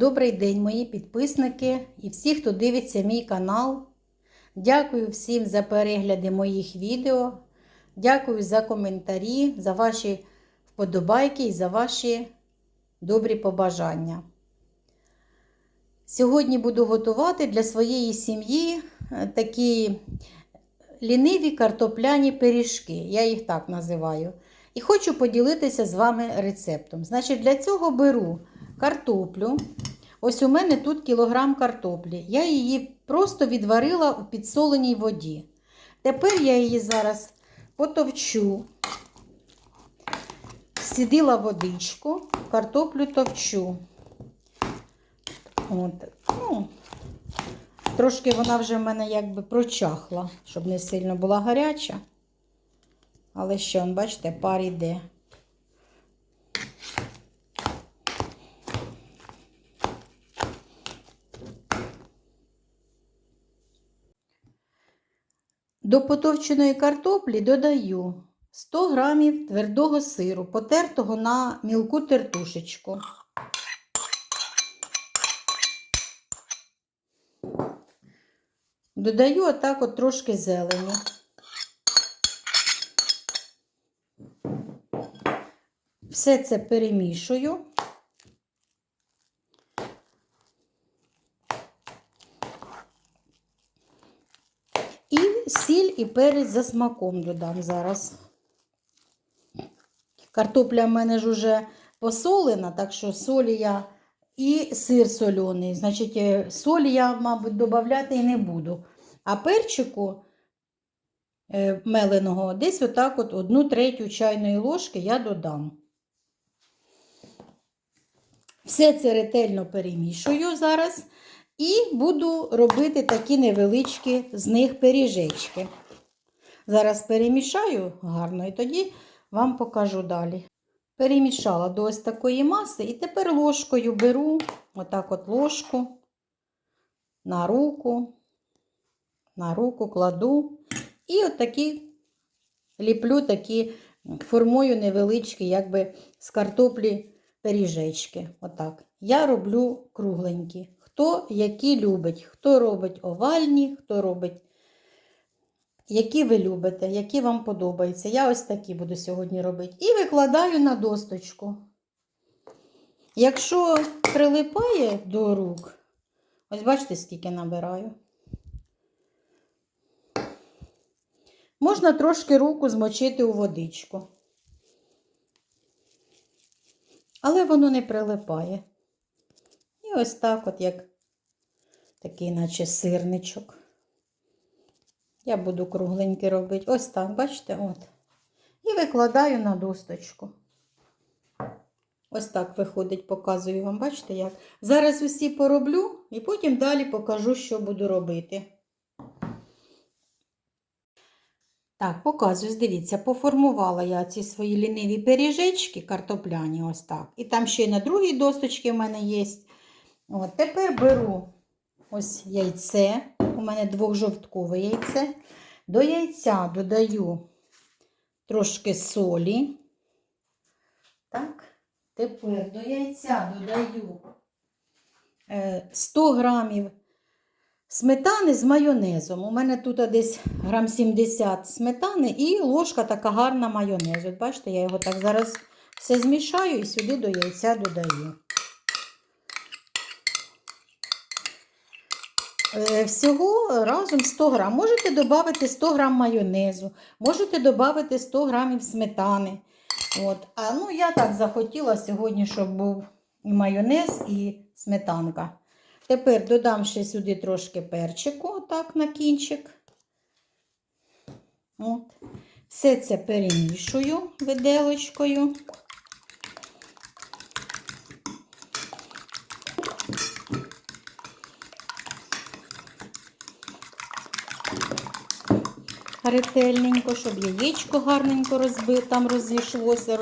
Добрий день, мої підписники і всі, хто дивиться мій канал. Дякую всім за перегляди моїх відео. Дякую за коментарі, за ваші вподобайки і за ваші добрі побажання. Сьогодні буду готувати для своєї сім'ї е, такі ліниві картопляні пиріжки. Я їх так називаю. І хочу поділитися з вами рецептом. Значить, для цього беру картоплю. Ось у мене тут кілограм картоплі. Я її просто відварила у підсоленій воді. Тепер я її зараз потовчу, сідила водичку, картоплю товчу. От. Ну, Трошки вона вже в мене якби прочахла, щоб не сильно була гаряча. Але ще, бачите, пар іде. До потовченої картоплі додаю 100 грамів твердого сиру, потертого на мілку тертушечку. Додаю отак от трошки зелені. Все це перемішую. І сіль і перець за смаком додам зараз. Картопля в мене ж уже посолена, так що солі я і сир соляний. Значить, е, солі я, мабуть, додати і не буду. А перчику е, меленого десь отак от одну третю чайної ложки я додам. Все це ретельно перемішую зараз і буду робити такі невеличкі з них пиріжечки. Зараз перемішаю гарно і тоді вам покажу далі. Перемішала до ось такої маси і тепер ложкою беру, отак от ложку на руку, на руку кладу і от такі ліплю такі, формую невеличкі, якби з картоплі пиріжечки. Отак. Я роблю кругленькі. Хто які любить, хто робить овальні, хто робить, які ви любите, які вам подобаються. Я ось такі буду сьогодні робити. І викладаю на досточку. Якщо прилипає до рук, ось бачите, скільки набираю. Можна трошки руку змочити у водичку. Але воно не прилипає. І ось так, от як такий, наче сирничок. Я буду кругленький робити. Ось так, бачите, от. І викладаю на досточку. Ось так виходить, показую вам, бачите, як. Зараз усі пороблю і потім далі покажу, що буду робити. Так, показую, дивіться, поформувала я ці свої ліниві пиріжечки картопляні, ось так. І там ще й на другій досточці в мене є. От, Тепер беру ось яйце. У мене двохжовткове яйце. До яйця додаю трошки солі. Так, тепер до яйця додаю 100 грамів сметани з майонезом. У мене тут десь грам 70 сметани і ложка така гарна майонезу. Бачите, я його так зараз все змішаю і сюди до яйця додаю. Всього разом 100 грам. Можете додати 100 грам майонезу, можете додати 100 грамів сметани. От. А ну, я так захотіла сьогодні, щоб був і майонез, і сметанка. Тепер додам ще сюди трошки перчику, отак на кінчик. От. Все це перемішую виделочкою. Ретельненько, щоб яєчко гарненько розбив, там розійшлося,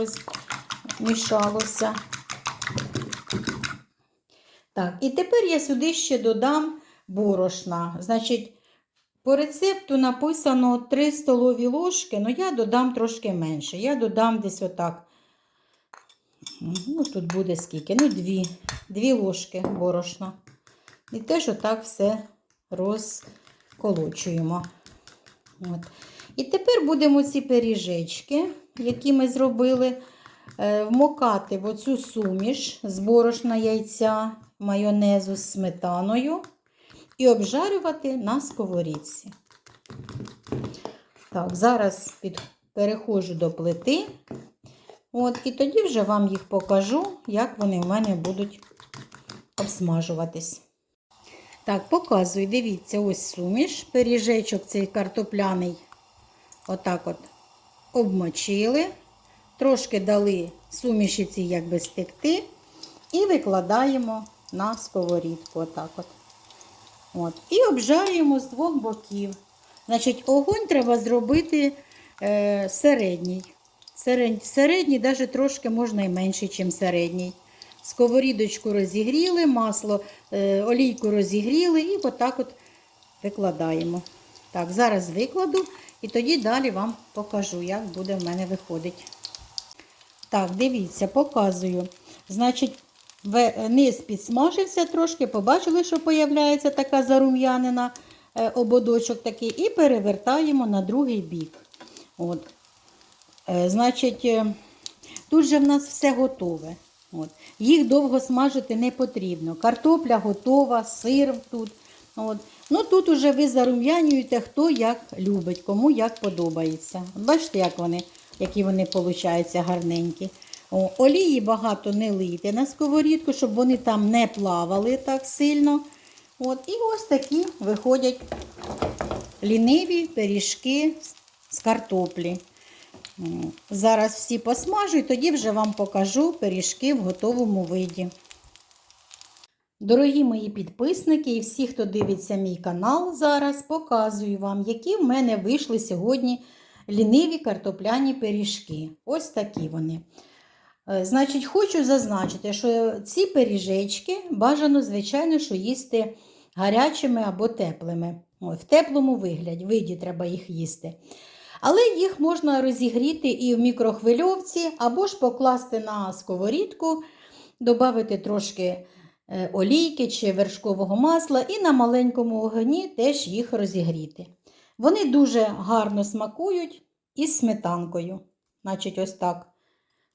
розмішалося. Так, і тепер я сюди ще додам борошна. Значить, по рецепту написано 3 столові ложки, але я додам трошки менше. Я додам десь отак Ну, тут буде скільки? Ну, дві, дві ложки борошна. І теж отак все розколочуємо. От. І тепер будемо ці пиріжечки, які ми зробили, е, вмокати в оцю суміш з борошна яйця, майонезу з сметаною і обжарювати на сковорідці. Так, зараз під... переходжу до плити. От, і тоді вже вам їх покажу, як вони в мене будуть обсмажуватись. Так, показую, дивіться, ось суміш, пиріжечок цей картопляний. Отак от обмочили, трошки дали суміші ці якби стекти, і викладаємо на сковорідку. Отак от. От. І обжарюємо з двох боків. Значить, огонь треба зробити е, середній. Середній, навіть трошки можна і менший, ніж середній. Сковорідочку розігріли, масло, е, олійку розігріли і отак от викладаємо. Так, зараз викладу і тоді далі вам покажу, як буде в мене виходить. Так, дивіться, показую. Значить, низ підсмажився трошки, побачили, що появляється така зарум'янина е, ободочок такий, і перевертаємо на другий бік. От. Е, Значить, тут же в нас все готове. От. Їх довго смажити не потрібно. Картопля готова, сир тут. От. Ну, тут уже ви зарум'янюєте, хто як любить, кому як подобається. Бачите, як вони, які вони получаються гарненькі. О, олії багато не лийте на сковорідку, щоб вони там не плавали так сильно. От. І ось такі виходять ліниві пиріжки з картоплі. Зараз всі посмажу і тоді вже вам покажу пиріжки в готовому виді. Дорогі мої підписники і всі, хто дивиться мій канал зараз, показую вам, які в мене вийшли сьогодні ліниві картопляні пиріжки. Ось такі вони. Е, Значить, хочу зазначити, що ці пиріжечки бажано, звичайно, що їсти гарячими або теплими. Ой, в теплому вигляді, виді треба їх їсти. Але їх можна розігріти і в мікрохвильовці, або ж покласти на сковорідку, додати трошки е, олійки чи вершкового масла, і на маленькому огні теж їх розігріти. Вони дуже гарно смакують із сметанкою. Значить, ось так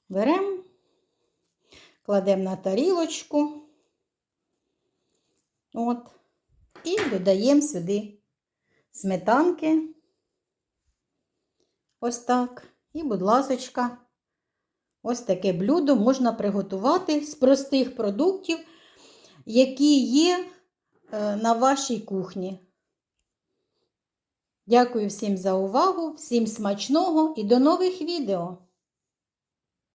беремо, кладемо на тарілочку. От, і додаємо сюди сметанки. Ось так. І, будь ласочка, ось таке блюдо можна приготувати з простих продуктів, які є е, на вашій кухні. Дякую всім за увагу, всім смачного і до нових відео!